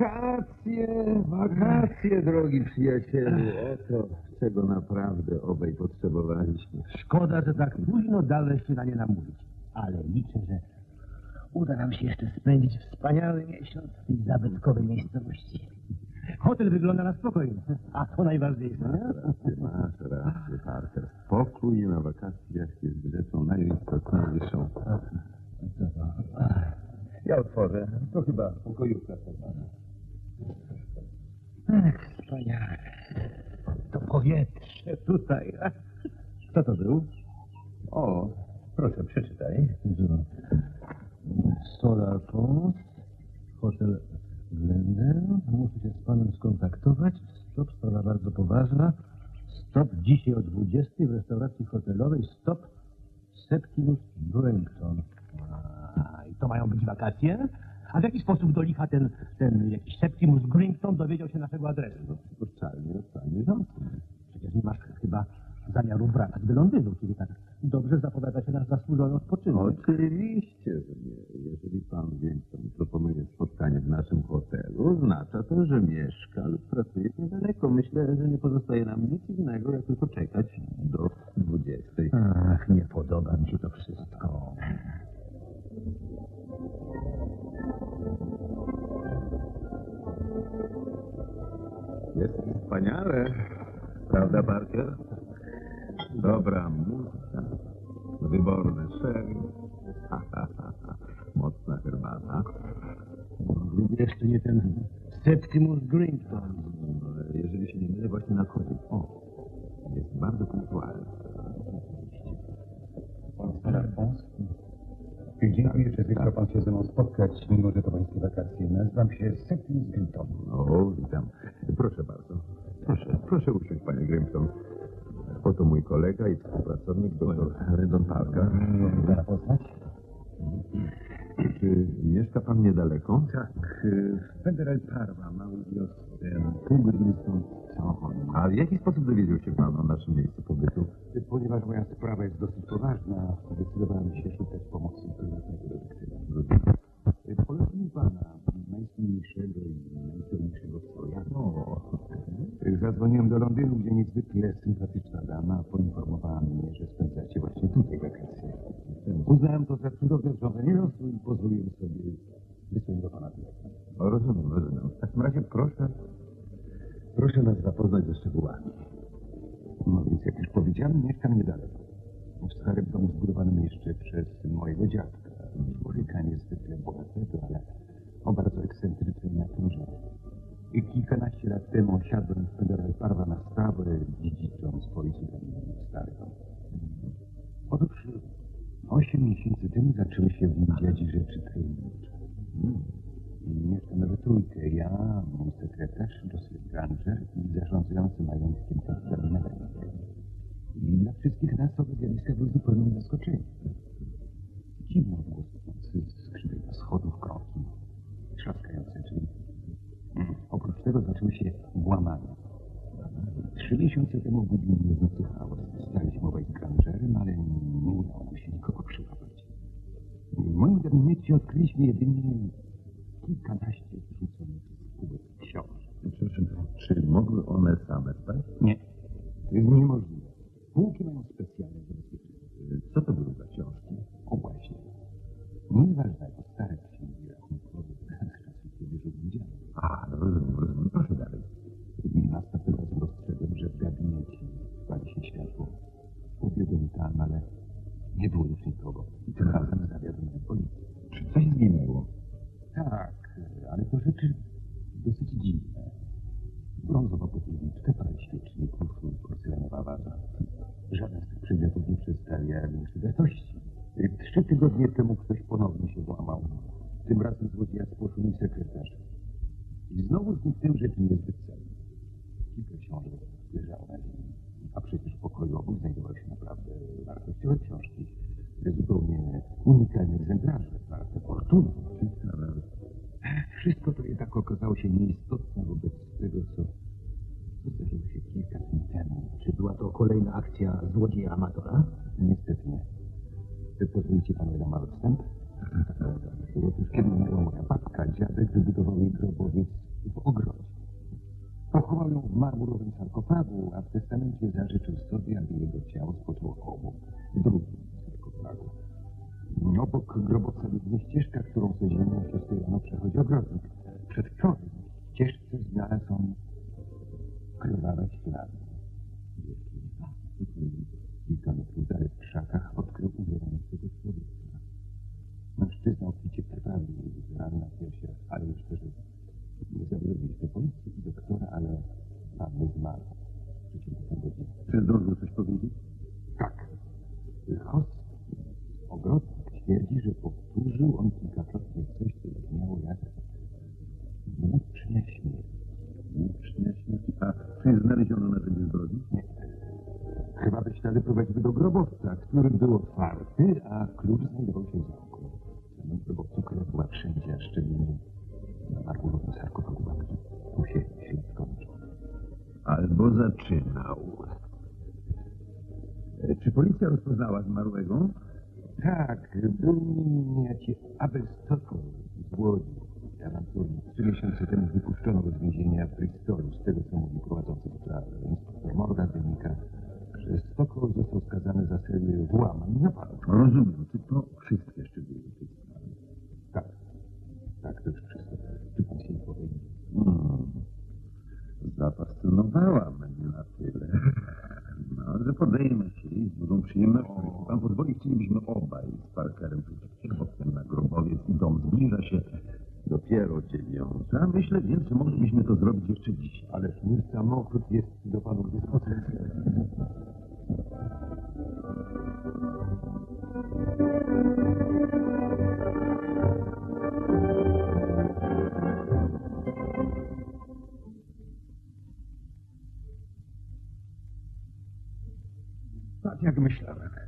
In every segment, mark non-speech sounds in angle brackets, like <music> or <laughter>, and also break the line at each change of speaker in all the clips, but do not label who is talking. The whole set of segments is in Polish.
Wakacje, wakacje, drogi przyjacielu. Oto, czego naprawdę obaj potrzebowaliśmy.
Szkoda, że tak późno dałeś się na nie namówić. Ale liczę, że uda nam się jeszcze spędzić wspaniały miesiąc w tej zabytkowej miejscowości. Hotel wygląda na spokojny, a to najważniejsze. nie?
Rację, masz rację, Parker. Spokój na wakacjach jest rzeczą najistotniejszą. Ja otworzę. To chyba pokojówka
wspaniale. To powietrze tutaj. Kto to był?
O, proszę, przeczytaj.
Solar Post, Hotel Glendale. Muszę się z panem skontaktować. Stop, sprawa bardzo poważna. Stop dzisiaj o 20 w restauracji hotelowej. Stop Septimus Brampton. A, I to mają być wakacje? A w jaki sposób do licha ten, ten jakiś Septimus Grington dowiedział się naszego adresu?
No, przypuszczalnie zostanie rządcą.
Przecież nie masz chyba zamiaru wracać do Londynu, kiedy tak dobrze zapowiada się nasz zasłużony odpoczynek.
Oczywiście, że nie. Jeżeli pan Wilson proponuje spotkanie w naszym hotelu, oznacza to, że mieszka lub pracuje niedaleko. Myślę, że nie pozostaje nam nic innego, jak tylko czekać do 20.
Ach, nie podoba mi się to wszystko.
Jest wspaniale. Prawda, Parker? Dobra muzyka, wyborny sherry, ha, ha, ha, ha. mocna herbata.
Jeszcze nie ten Septimus Grington.
Jeżeli się nie mylę, właśnie nadchodzi. O, jest bardzo punktualny.
Pan Solar Post? Dziękuję, że zechciał pan się ze mną spotkać, mimo że to pańskie wakacje. Nazywam się Septimus Grinton.
O, witam. Proszę bardzo. Proszę, proszę usiąść, panie Grimson. Oto mój kolega i współpracownik, dr Redon Parker.
Pana poznać?
Czy mieszka pan niedaleko?
Tak, y, w Federal Parwa, małej wiosce, pół godziny stąd samochodem.
A w jaki sposób dowiedział się pan
Zadzwoniłem do Londynu, gdzie niezwykle sympatyczna dama poinformowała mnie, że spędzacie właśnie tutaj wakacje. Uznałem to za cudowne zrządzenie losu i pozwoliłem sobie wysłać do pana.
O, rozumiem, rozumiem. W takim razie proszę, proszę nas zapoznać ze szczegółami.
No więc, jak już powiedziałem, mieszkam niedaleko. W starym domu zbudowanym jeszcze przez mojego dziadka. Człowieka niezwykle bogatego, ale o bardzo ekscentrycznej naturze. I kilkanaście lat temu osiadłem w Federal Parwa na stałe, dziedzicząc po ojcu dom. Otóż osiem miesięcy temu zaczęły się w nim dziać rzeczy tajemnicze. Hmm. Mieszkamy we trójkę. Ja, mój sekretarz, Joseph Granger i zarządzający majątkiem kapitałem I dla wszystkich nas owe zjawiska były zupełnym zaskoczeniem. Dziwne odgłosy Się włamania. Trzy miesiące temu budził mnie w nocy chaos. Staliśmy obaj z Grangerem, ale nie udało nam się nikogo przyłapać. W moim gabinecie odkryliśmy jedynie kilkanaście zrzuconych z półek książek.
Przepraszam, czy mogły one same spać?
Nie, to jest niemożliwe. Półki mają specjalne zabezpieczenie.
Co to były za książki?
O właśnie. Nieważnego stare księgi rachunkowe z czasów, kiedy żył widziałem.
A, no rozumiem, rozumiem. Proszę dalej.
Następnym razem dostrzegłem, że w gabinecie pali się światło. Pobiegłem tam, ale nie było już nikogo. I tym razem zawiadomiłem policję.
Czy coś zginęło?
Tak, ale to rzeczy dosyć dziwne. Brązowa potylniczka, parę świeczników, porcelanowa waza. Żaden przedmiotów nie przedstawia większej wartości. Trzy tygodnie temu ktoś ponownie się włamał. Tym razem złodzieja spłoszył mi sekretarz. I znowu zniknęły rzeczy niezbyt cenne. Kilka książek leżało na ziemi. A przecież w pokoju obok znajdowały się naprawdę wartościowe książki. Zupełnie unikalne egzemplarze, warte fortuny. Wszystko to jednak okazało się nieistotne wobec tego, co zdarzyło się kilka dni temu.
Czy była to kolejna akcja złodzieja amatora?
Niestety nie. Czy pozwolicie panu na mały wstęp? Otóż kiedy umarła moja babka, dziadek wybudował jej grobowiec w ogrodzie. Pochował ją w marmurowym sarkofagu, a w testamencie zażyczył sobie, aby jego ciało spoczęło obok, drugim sarkofagu. Obok grobowca biegnie ścieżka, którą codziennie o 6 rano przechodzi ogrodnik. Przedwczoraj w ścieżce znalazł on krwawe ślady. Kilka metrów dalej w krzakach odkrył umierającego człowieka. Mężczyzna obficie krwawi z ran na piersiach, ale jeszcze żywy. Nie zawiodliśmy policji i doktora, ale panny zmarł.
Czy zdążył coś powiedzieć?
Tak. Chowski, ogrodnik, twierdzi, że powtórzył on kilkakrotnie coś, co brzmiało jak włócznia śmierci.
Włócznia śmierci. A czy znaleziono narzędzie zbrodni?
Nie. Chyba te ślady prowadziły do grobowca, który był otwarty, a klucz znajdował się w zamku. W samym grobowcu krew była wszędzie, a szczególnie na marmurowym sarkofagu babki. Tu się ślad skończył.
Albo zaczynał. E, Czy policja rozpoznała zmarłego?
Tak, był nim niejaki Abel Stockow z Łodzi, awanturnik. Trzy miesiące temu wypuszczono go z więzienia w Bristolu. Z tego, co mówi prowadzący sprawę inspektor Morgan, wynika, że Stockow został skazany za serię włamań i napadów.
Rozumiem. Czy to wszystkie szczegóły tej sprawy?
Tak, tak, to już wszystko. Czy pan się nie powiedzieć?
Hmm. Zafascynowała mnie na tyle. No, że podejmę się i z dużą przyjemnością. Jeśli pan pozwoli, chcielibyśmy obaj z Parkerem pójść bokiem na grobowiec i dom zbliża się. Myślę więc, moglibyśmy to zrobić jeszcze dziś.
Ale mój samochód jest do panu dyspozycji. Tak jak myślałem.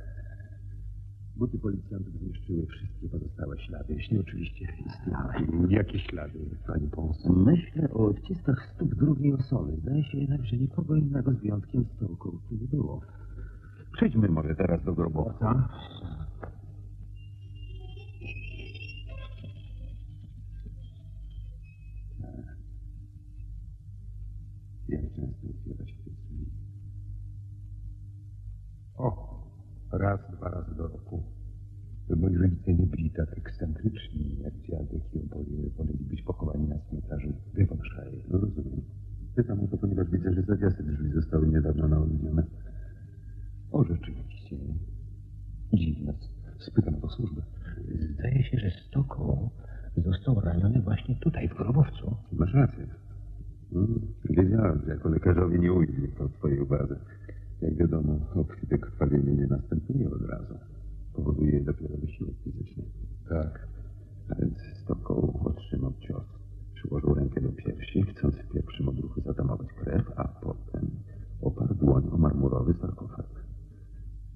Buty policjantów zniszczyły wszystkie pozostałe ślady, jeśli oczywiście istniały. Jakie ślady, pani Pons?
Myślę o odciskach stóp drugiej osoby. Zdaje się jednak, że nikogo innego z wyjątkiem stołków tu nie było.
Przejdźmy może teraz do grobowca.
Raz, dwa razy do roku. Moi rodzice nie byli tak ekscentryczni jak dziadek i oboje woleli być pochowani na cmentarzu w Devonshire.
No rozumiem. Pytam o to, ponieważ widzę, że zawiasy drzwi zostały niedawno naodmienione.
O, rzeczywiście. Dziwne. Spytam o służbę.
Zdaje się, że Stoko został raniony właśnie tutaj, w grobowcu.
Masz rację. Mm, Wiedziałem, że jako lekarzowi nie ujdzie to twojej uwadze. Jak wiadomo, obfite krwawienie nie następuje od razu. Powoduje je dopiero wysiłek fizyczny.
Tak.
A więc Stokoł otrzymał cios. Przyłożył rękę do piersi, chcąc w pierwszym odruchu zatamować krew, a potem oparł dłoń o marmurowy sarkofag.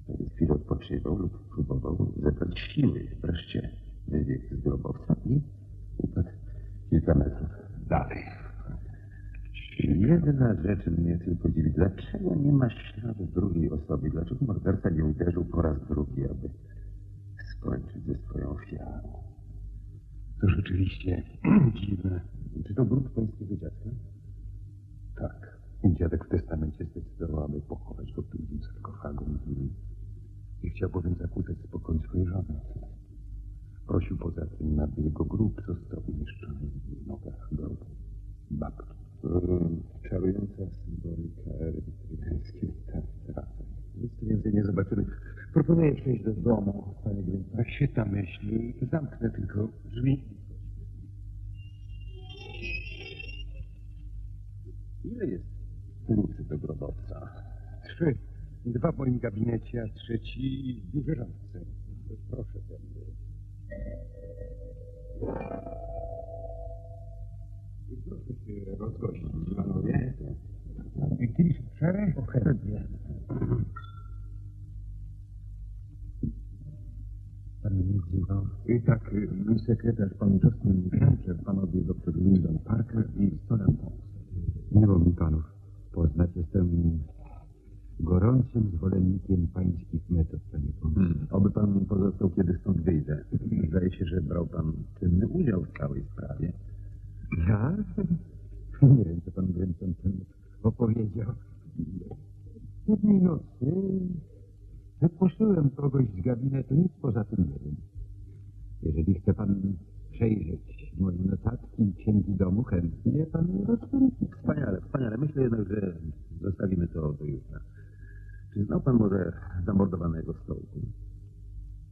Więc chwilę odpoczywał lub próbował zebrać siły. Wreszcie wybiegł z grobowca i upadł kilka metrów dalej. Jedna rzecz mnie tylko dziwi. Dlaczego nie ma śladu drugiej osoby? Dlaczego morderca nie uderzył po raz drugi, aby skończyć ze swoją ofiarą?
To rzeczywiście dziwne. Czy to grób pańskiego dziadka? Tak. Dziadek w testamencie zdecydował, aby pochować go w drugim sarkofagu. Nie chciał bowiem zakłócać spokoju swojej żony. Prosił poza tym, aby jego grób został umieszczony w nogach grobu babki.
Mm, Czarująca symbolika erytryjskiej teatralnej. Nic tu więcej nie zobaczymy. Proponuję przejść do domu, panie Grimpa.
A świetna myśl. Zamknę tylko drzwi.
Ile jest kluczy do grobowca?
Trzy. Dwa w moim gabinecie, a trzeci w biurze żonce. Proszę tędy. Proszę się rozgościć, panowie. Kieliszek szereg?
Chętnie. Pan nie wzywał.
I tak, y, mój sekretarz, pan Justin Kemper, panowie dr Lyndon Parker i Soren Pons.
Miło mi panów poznać. Jestem gorącym zwolennikiem pańskich metod, panie Pons.
Hmm. Oby pan nie pozostał, kiedy stąd wyjdę. Zdaje się, że brał pan czynny udział w całej sprawie.
Ja? <laughs> Nie wiem, co pan Grimson ten opowiedział. Jednej nocy wypuszczyłem kogoś z gabinetu, nic poza tym nie wiem. Jeżeli chce pan przejrzeć moje notatki i księgi domu, chętnie pan rozpędzi.
Wspaniale, wspaniale. Myślę jednak, że zostawimy to do jutra. Czy znał pan może zamordowanego stołku?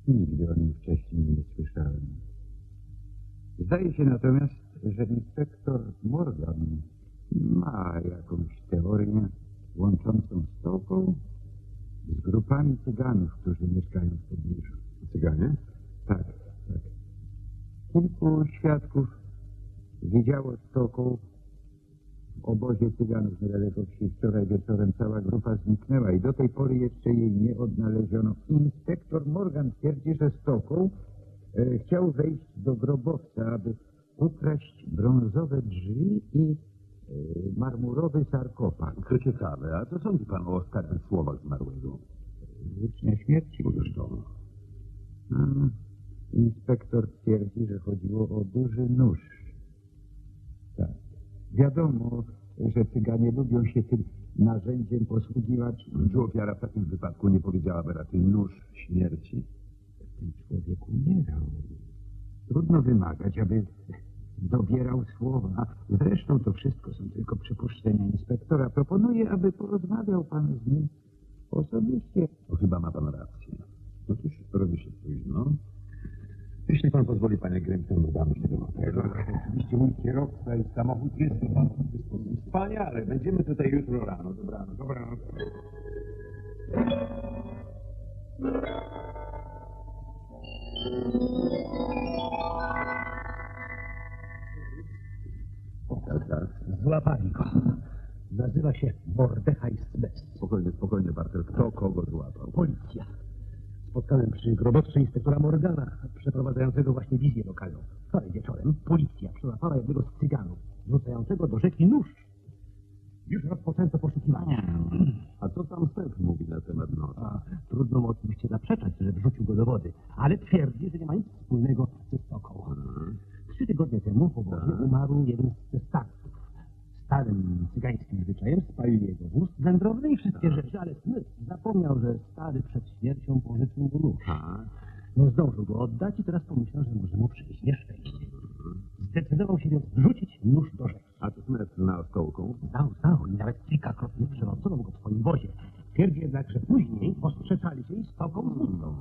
Nigdy o nim wcześniej nie słyszałem. Zdaje się natomiast, że inspektor Morgan ma jakąś teorię łączącą stołką z grupami cyganów, którzy mieszkają w pobliżu.
Cyganie?
Tak, tak. Kilku świadków widziało stoką w obozie cyganów niedaleko wsi. Wczoraj wieczorem cała grupa zniknęła i do tej pory jeszcze jej nie odnaleziono. Inspektor Morgan twierdzi, że stoką e, chciał wejść do grobowca, aby ukraść brązowe drzwi i marmurowy sarkofag.
To ciekawe. A co sądzi pan o ostatnich słowach zmarłego?
Włócznia śmierci.
To.
A, Inspektor twierdzi, że chodziło o duży nóż. Tak. Wiadomo, że cyganie lubią się tym narzędziem posługiwać.
Czy ofiara w takim wypadku nie powiedziałaby raczej nóż śmierci?
Ten człowiek umierał. Trudno wymagać, aby dobierał słowa. Zresztą to wszystko są tylko przypuszczenia inspektora. Proponuję, aby porozmawiał pan z nim osobiście.
To chyba ma pan rację. No cóż, robi się późno. Jeśli pan pozwoli, panie Grimson, udamy się do hotelu.
Oczywiście mój kierowca i samochód jest do panu dyspozycji.
Wspaniale. Będziemy tutaj jutro rano. Dobranoc.
Dobranoc.
Tak,
Złapali go. Nazywa się Mordechaj Smith.
Spokojnie, spokojnie, Bartel. Kto kogo złapał?
Policja. Spotkałem przy grobowcu inspektora Morgana, przeprowadzającego właśnie wizję lokalną. Wczoraj wieczorem policja przyłapała jednego z cyganów, rzucającego do rzeki nóż. Już rozpoczęto poszukiwania.
A co tam Stef mówi na temat nosa?
Trudno mu oczywiście zaprzeczać, że wrzucił go do wody, ale twierdzi, że nie ma nic wspólnego ze stoką. Trzy tygodnie temu w obozie umarł jeden ze starców. Starym cygańskim zwyczajem spalił jego wóz wędrowny i wszystkie rzeczy, ale Smith zapomniał, że stary przed śmiercią pożyczył mu nóż.
Tak.
Nie zdążył go oddać i teraz pomyślał, że może mu przyjść nieszczęście. Zdecydował się więc wrzucić nóż do rzeki.
A co Smith znał stołką?
Znał, znał i nawet kilkakrotnie przenocował go w swoim wozie. Twierdzi jednak, że później postrzeczali się i stoką zniknął.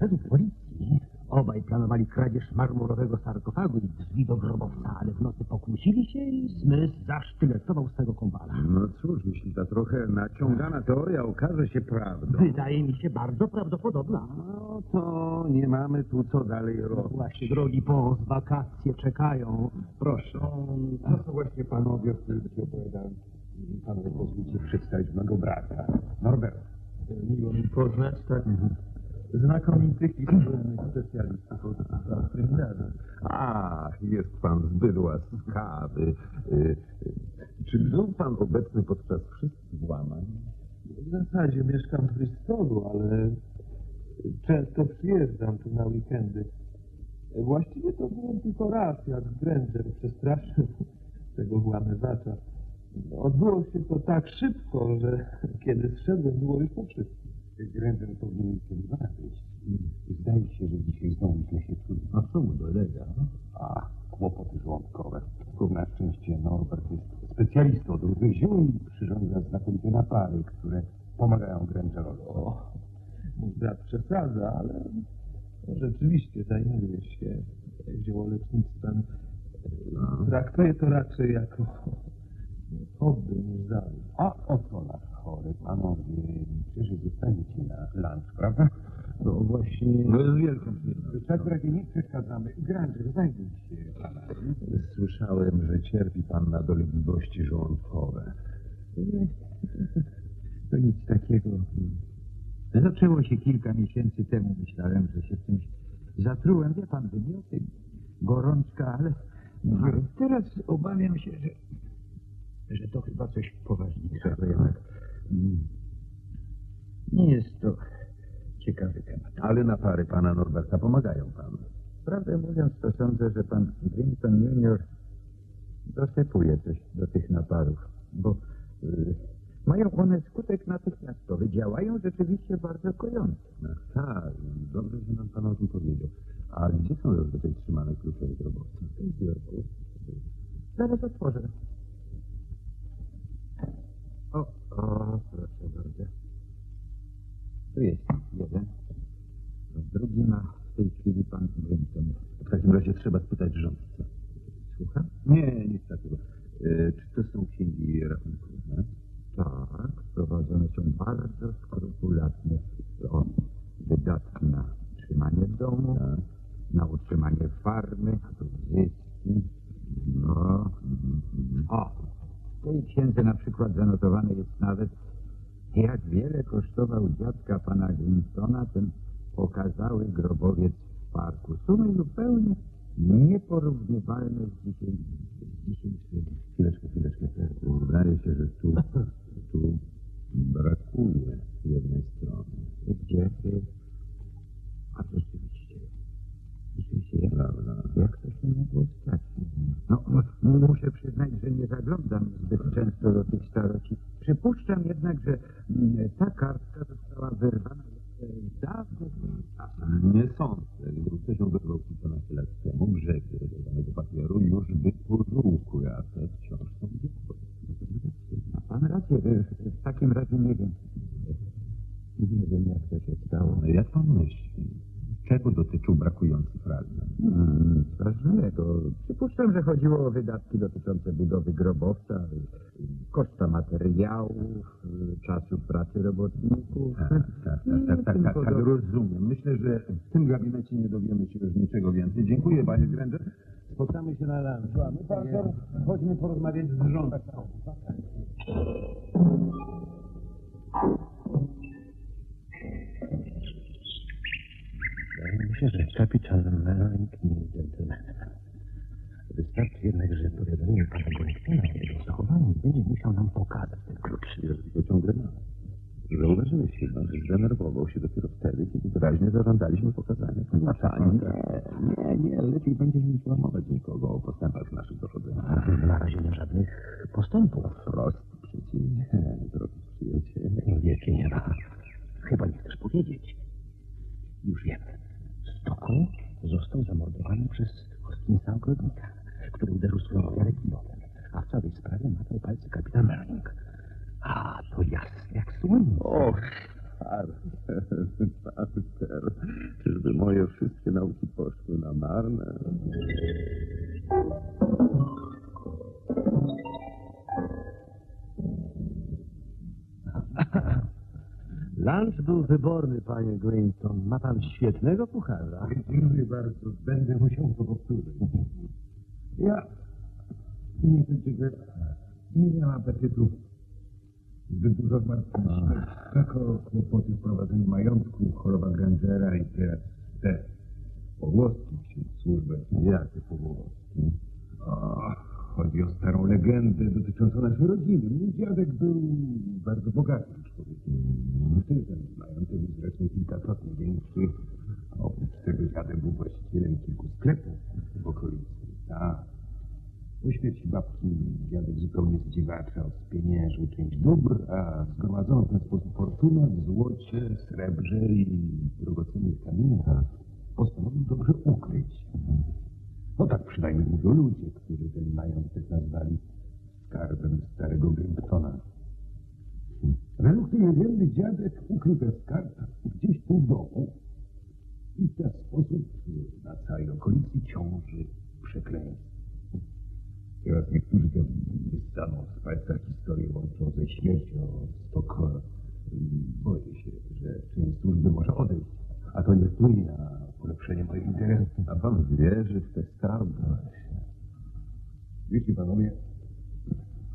Według policji obaj planowali kradzież marmurowego sarkofagu i drzwi do grobowca, ale w nocy pokłócili się i Smith zasztyletował swego kompana.
No cóż, jeśli ta trochę naciągana teoria okaże się prawdą,
Wydaje mi się bardzo prawdopodobna.
no to nie mamy tu co dalej
No
robić.
właśnie, drogi Pons, wakacje czekają.
Proszę.
No to właśnie panowie, o których ci opowiadałem. Panowie, pozwólcie przedstawić mego brata, Norbert.
Miło mi poznać tak znakomitych i słynnych specjalistów od spraw kryminalnych.
Ach, jest pan z bydła. Y, y, Czy był pan obecny podczas wszystkich włamań?
W zasadzie mieszkam w Bristolu, ale często przyjeżdżam tu na weekendy. Właściwie to byłem tylko raz, jak Granger przestraszył <laughs> tego włamywacza. Odbyło się to tak szybko, że kiedy zszedłem, było już po wszystkim.
Granger powinien się wyjść. Zdaje się, że dzisiaj znowu źle się czuje.
A co mu dolega?
A, kłopoty żołądkowe. Na szczęście Norbert jest specjalistą od różnych ziół i przyrządza znakomite napary, które pomagają Grangerowi.
O, mój brat przesadza, ale rzeczywiście zajmuje się ziołolecznictwem.
No.
Traktuję to raczej jako hobby niż zawód.
A oto nasz chory, panowie. Że zostaniecie na lunch, prawda?
No właśnie. No z wielką
takim razie nie przeszkadzamy. Granger, zajmij się panami.
Słyszałem, że cierpi pan na dolegliwości żołądkowe.
To nic takiego. Zaczęło się kilka miesięcy temu. Myślałem, że się czymś zatrułem. Wie pan, wymioty, gorączka, ale teraz obawiam się, że, że to chyba coś poważniejszego jednak. Mm. Nie jest to ciekawy temat.
Ale napary pana Norberta pomagają panu.
Prawdę mówiąc, to sądzę, że pan Grimson Junior dosypuję coś do tych naparów, bo y, mają one skutek natychmiastowy, działają rzeczywiście bardzo kojąco.
Ach, tak, dobrze, że nam pan o tym powiedział. A gdzie są zazwyczaj trzymane klucze od grobowca?
W biurku. Zaraz otworzę. O, o, proszę bardzo. Tu jest jeden. A drugi ma w tej chwili pan Brinton.
W takim razie trzeba spytać rządcę.
Słucham?
Nie, nic takiego. E, czy to są księgi rachunkowe?
Tak, prowadzone są bardzo skrupulatnie. O, wydatki na utrzymanie domu,
Tak.
na utrzymanie farmy, zyski. No. O, w tej księdze na przykład zanotowane jest nawet, jak wiele kosztował dziadka pana Grimstona ten okazały grobowiec w parku. Sumy zupełnie nieporównywalne z, dzisiejszymi.
Chwileczkę, chwileczkę. Zdaje się, że tu, tu brakuje jednej strony.
Gdzie? A rzeczywiście. Jak, to się mogło stać? No, m- muszę przyznać, że nie zaglądam zbyt często do tych staroci. Przypuszczam jednak, że mm, ta kartka została wyrwana jeszcze w dawnych.
Nie sądzę. Gdyby ktoś ją
Przypuszczam, że chodziło o wydatki dotyczące budowy grobowca, y, koszta materiałów, y, czasu pracy robotników.
Tak, tak, tak, tak, tak, tak, tak, tak, rozumiem. Myślę, że w tym gabinecie nie dowiemy się już niczego więcej. Dziękuję, panie Granger. Spotkamy się na lunchu. A my, Parker, chodźmy porozmawiać z rządcą.
Wydaje mi się, że kapitan Merlink nie. Wystarczy jednak, że powiadomimy pana Benningtona o jego zachowaniu będzie musiał nam pokazać ten klucz.
Jest tylko ciągle nas. Zauważyłeś chyba, że zdenerwował się dopiero wtedy, kiedy wyraźnie zażądaliśmy pokazania. Znaczanie. Nie, nie, nie. Lepiej będzie nie złamować nikogo o postępach w naszych dochodzeniach.
Na razie nie żadnych postępów.
Wprost przeciwnie, <laughs> drogi przyjaciele.
Wielkie nie ma. Chyba nie chcesz powiedzieć. Już wiem. Stokol został zamordowany przez Hoskinsa Ogrodnika, który uderzył swoją ofiarę kilotem, a w całej sprawie matał palce kapitan Merling. A, to jasne jak słońce.
Och, Parker, Parker. <laughs> Czyżby moje wszystkie nauki poszły na marne? <laughs>
Lunch był wyborny, panie Greenton. Ma pan świetnego kucharza.
Dziękuję bardzo. Będę musiał to powtórzyć. Ja niestety nie miałem apetytu. Zbyt dużo zmartwień. Tak o kłopoty w prowadzeniu majątku, choroba Grangera i teraz te pogłoski wśród służby.
Jakie pogłoski?
Chodzi o starą legendę dotyczącą naszej rodziny. Mój dziadek był bardzo bogatym człowiekiem. Wtedy ten majątek był zresztą kilkakrotnie większy. Oprócz tego dziadek był właścicielem kilku sklepów w okolicy. Tak. Po śmierci babki dziadek zupełnie zdziwaczał, spieniężył część dóbr, a zgromadzono w ten sposób fortunę w złocie, srebrze i drogocennych kamieniach. Postanowił dobrze ukryć. No tak przynajmniej mówią ludzie, którzy ten majątek nazwali skarbem starego Grimptona. Według tej legendy dziadek ukrył ten skarb gdzieś tu w domu i w ten sposób na całej okolicy ciąży przekleństwo. Teraz niektórzy tę wyssaną z palca historię łączą ze śmiercią Stockholm. Boję się, że część służby może odejść, a to nie wpłynie na polepszenie moich interesów.
A pan wierzy w te skarby?
Wiecie, panowie,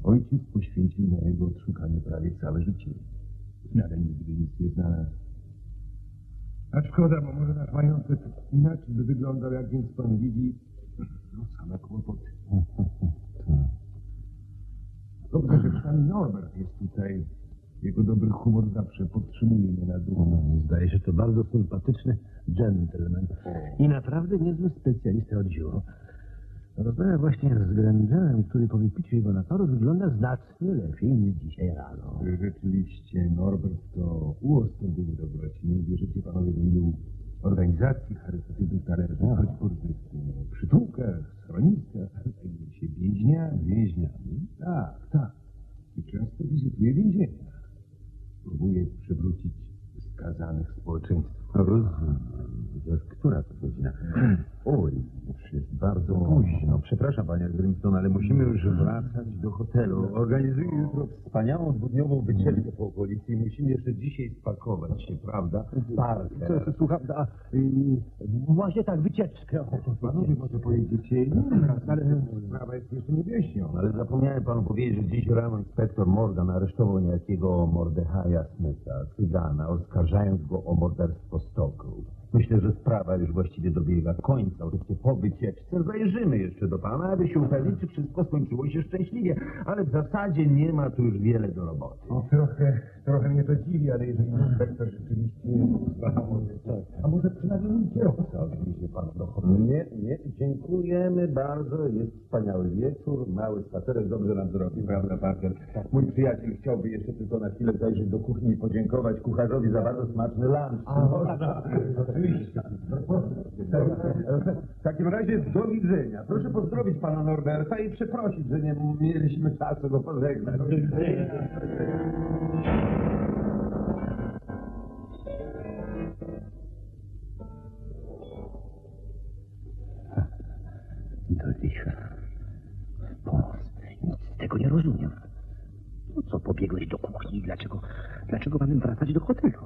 ojciec poświęcił na jego odszukanie prawie całe życie. Ale nigdy nic nie znalazł. A szkoda, bo może nasz majątek inaczej by wyglądał, jak więc pan widzi. No, same kłopoty. <laughs> Dobrze, że przynajmniej Norbert jest tutaj. Jego dobry humor zawsze podtrzymuje mnie na duchu.
Zdaje się to bardzo sympatyczny gentleman i naprawdę niezły specjalista od ziół. Rozmawia właśnie z Grangerem, który po wypiciu jego naparu wygląda znacznie lepiej niż dzisiaj rano.
Rzeczywiście, Norbert to uosobienie dobroci. Nie uwierzycie panowie do ilu organizacji charytatywnych należy, choć po różnych e, przytułkach, schroniskach, zajmuje się więźniami. Więźniami? Tak, tak. I często wizytuje więzienia. Próbuje przywrócić skazanych społeczeństwu.
Rozumiem. Która to godzina? <clears throat> Oj, bardzo późno. Przepraszam, panie Grimston, ale musimy już wracać do hotelu. Organizuję jutro wspaniałą dwudniową wycieczkę po okolicy i musimy jeszcze dzisiaj spakować się, prawda? Parker.
Słucham, a, y, właśnie tak, wycieczkę.
Panowie może pojedziecie innym razem, ale sprawa jest jeszcze niewyjaśniona.
Ale zapomniałem panu powiedzieć, że dziś rano inspektor Morgan aresztował niejakiego Mordechaja Smitha, cygana, oskarżając go o morderstwo Stoku. Myślę, że sprawa już właściwie dobiega końca. Oczywiście po wycieczce zajrzymy jeszcze do pana, aby się upewnić, czy wszystko skończyło się szczęśliwie. Ale w zasadzie nie ma tu już wiele do roboty.
No, trochę, trochę mnie to dziwi, ale jeżeli inspektor rzeczywiście... A może, a może przynajmniej mój kierowca odwiezie pana do.
Nie, nie, dziękujemy bardzo. Jest wspaniały wieczór, mały spacerek dobrze nam zrobi, prawda, Parker? Mój przyjaciel chciałby jeszcze tylko na chwilę zajrzeć do kuchni i podziękować kucharzowi za bardzo smaczny lunch.
Można, <laughs>
W takim razie do widzenia. Proszę pozdrowić pana Norberta i przeprosić, że nie mieliśmy czasu go pożegnać.
Do licha. Boże, nic z tego nie rozumiem. Po co pobiegłeś do kuchni? Dlaczego, dlaczego mamy wracać do hotelu?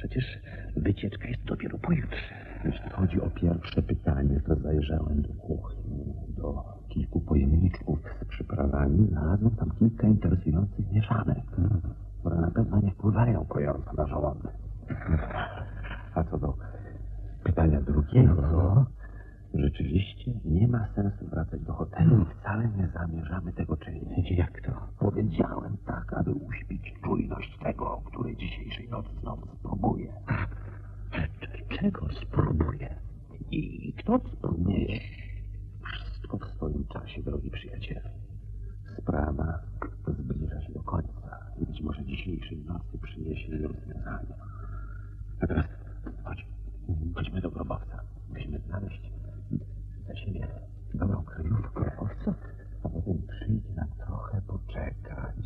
Przecież wycieczka jest dopiero pojutrze.
Jeśli chodzi o pierwsze pytanie, to zajrzałem do kuchni, do kilku pojemniczków z przyprawami. Znalazłem tam kilka interesujących mieszanek, które na pewno nie wpływają kojąco na żołądek. A co do pytania drugiego, to rzeczywiście nie ma sensu wracać do hotelu i wcale nie zamierzamy tego czynić. Jak to? Powiedziałem tak, aby uśpić czujność tego, o której dzisiejszej nocy znowu spróbuję.
Czego spróbuję? I kto spróbuje?
Wszystko w swoim czasie, drogi przyjacielu. Sprawa zbliża się do końca i być może dzisiejszej nocy przyniesie jej rozwiązanie. A teraz chodź, chodźmy do grobowca. Musimy znaleźć dla siebie dobrą kryjówkę. Grobowca? A potem przyjdzie nam trochę poczekać.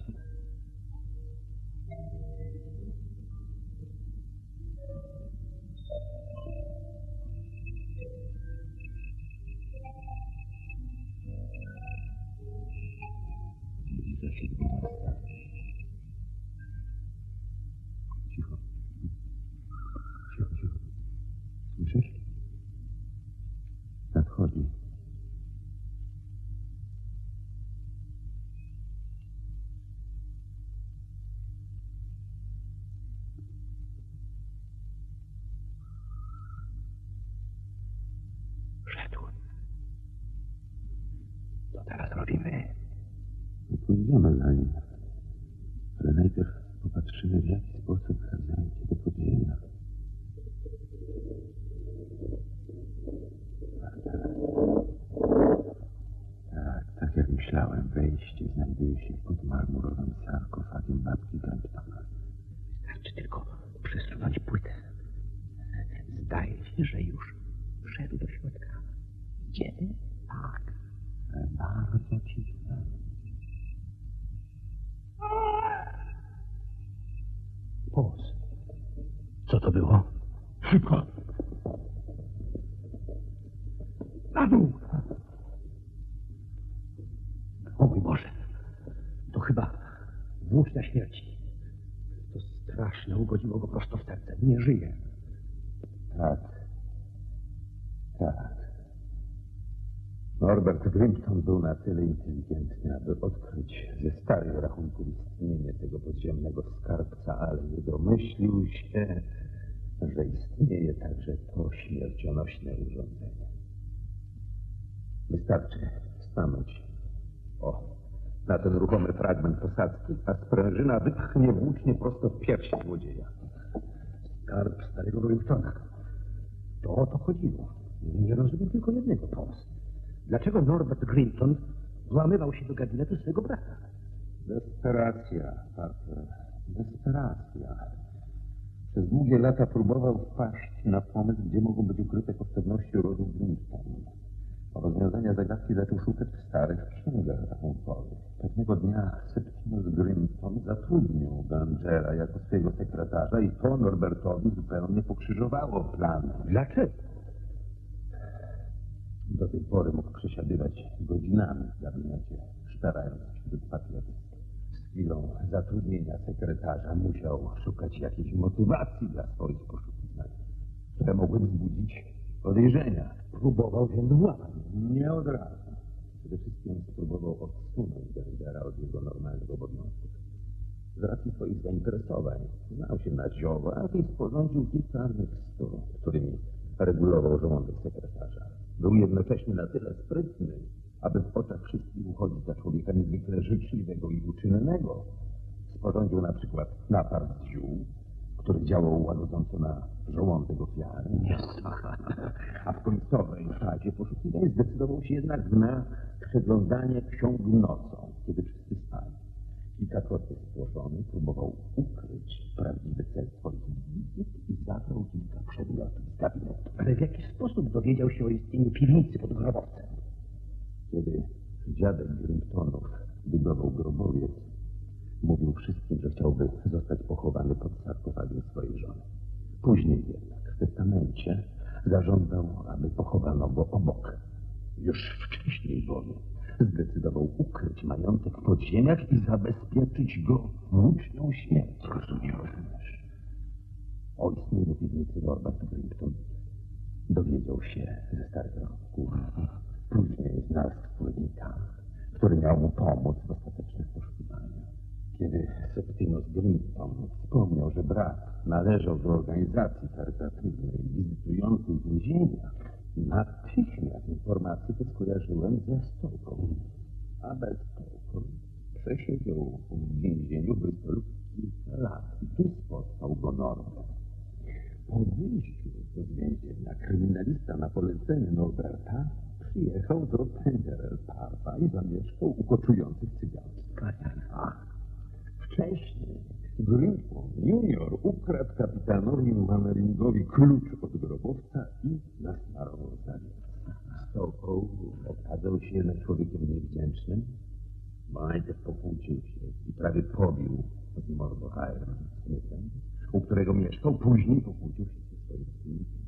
Co teraz robimy?
No Pójdziemy za nim. Ale najpierw popatrzymy, w jaki sposób zajdzie do podziemia. Tak, tak jak myślałem, wejście znajduje się pod marmurowym sarkofagiem babki Gantona.
Wystarczy tylko przesunąć płytę. Zdaje się, że już wszedł do środka. Idziemy?
Tak, ale bardzo cicho.
Pos. Co to było? Szybko. Na dół. O mój Boże. To chyba włócznia śmierci. To straszne ugodziło go prosto w serce. Nie żyje.
Tak. Tak. Norbert Grimston był na tyle inteligentny, aby odkryć ze starych rachunków istnienie tego podziemnego skarbca, ale nie domyślił się, że istnieje także to śmiercionośne urządzenie. Wystarczy stanąć. O, na ten ruchomy fragment posadzki, a sprężyna wypchnie włócznie prosto w piersi złodzieja.
Skarb starego Grimstona. To o to chodziło. Nie rozumiem tylko jednego, Pos. Dlaczego Norbert Grimton włamywał się do gabinetu swego brata?
Desperacja, Parker. Desperacja. Przez długie lata próbował wpaść na pomysł, gdzie mogą być ukryte kosztowności rodu Grimston. Rozwiązania zagadki zaczął szukać w starych księgach rachunkowych. Pewnego dnia Septimus Grimston zatrudnił Gangera jako swojego sekretarza i to Norbertowi zupełnie pokrzyżowało plany.
Dlaczego?
Do tej pory mógł przesiadywać godzinami w gabinecie, się wśród papierów. Z chwilą zatrudnienia sekretarza musiał szukać jakiejś motywacji dla swoich poszukiwań, które mogły wzbudzić podejrzenia.
Próbował więc włamać.
Nie od razu. Przede wszystkim spróbował odsunąć Gangera od jego normalnych obowiązków. Z racji swoich zainteresowań znał się na ziołach i sporządził kilka mikstur, którymi regulował żołądek sekretarza. Był jednocześnie na tyle sprytny, aby w oczach wszystkich uchodzić za człowieka niezwykle życzliwego i uczynnego. Sporządził na przykład napar z ziół, który działał łagodząco na żołądek ofiary. A w końcowej fazie poszukiwań zdecydował się jednak na przeglądanie ksiąg nocą, kiedy wszyscy spali. Kilkakrotnie stworzony próbował ukryć prawdziwy cel swoich wizyt i zabrał kilka przedmiotów z gabinetu.
Ale w jaki sposób dowiedział się o istnieniu piwnicy pod grobowcem?
Kiedy dziadek Grimtonów budował grobowiec, mówił wszystkim, że chciałby zostać pochowany pod sarkofagiem swojej żony. Później jednak w testamencie zażądał, aby pochowano go obok. Już wcześniej bowiem zdecydował ukryć majątek w podziemiach i zabezpieczyć go włócznią śmierci. Rozumiem, rozumiesz. O istnieniu piwnicy Norbert Grimton dowiedział się ze starych rąków. Później znalazł wspólnika, który miał mu pomóc w ostatecznych poszukiwaniach. Kiedy Septimus Grimton wspomniał, że brat należał do organizacji charytatywnej wizytującej więzienia, natychmiast informacje te skojarzyłem ze stołką. A bez stołką przesiedział w więzieniu Bristolu kilka lat i tu spotkał go Norbert. Po wyjściu z więzienia kryminalista na polecenie Norberta przyjechał do Penderel Parva i zamieszkał u koczujących cyganów. Wcześniej Grimton Junior ukradł kapitanowi Mameringowi klucz od grobowca i nasmarował zawias. Stokoł okazał się jednak człowiekiem niewdzięcznym, bo najpierw pokłócił się i prawie pobił z Mordechaitem Smithem, u którego mieszkał, później pokłócił się ze swoim wspólnikiem.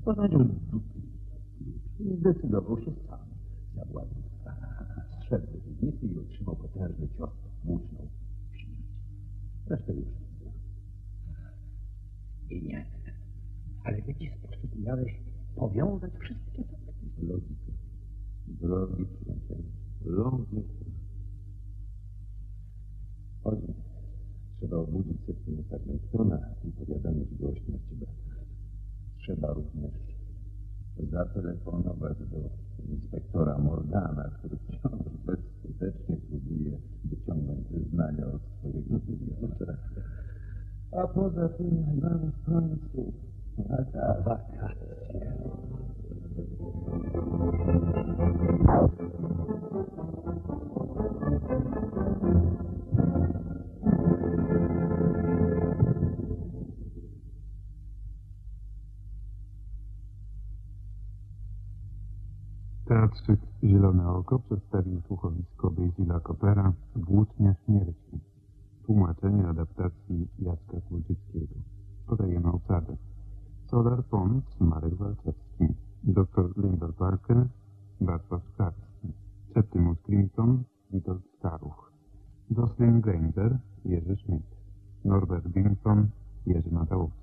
Sporządził Morgana, który wciąż bezskutecznie próbuje wyciągnąć zeznania od swojego wywiadu. A poza tym mamy w końcu wakacje.
Wakacje.
Teatrzyk Zielone Oko przedstawił słuchowisko Basil'a Coppera Włócznia Śmierci. Tłumaczenie adaptacji Jacka Kulczyckiego. Podajemy obsadę. Solar Pons, Marek Walczewski. Dr Lyndall Parker, Wacław Szkarski. Septimus Crimson, Witold Staruch. Jocelyn Granger, Jerzy Schmidt. Norbert Grimson, Jerzy Matałowski.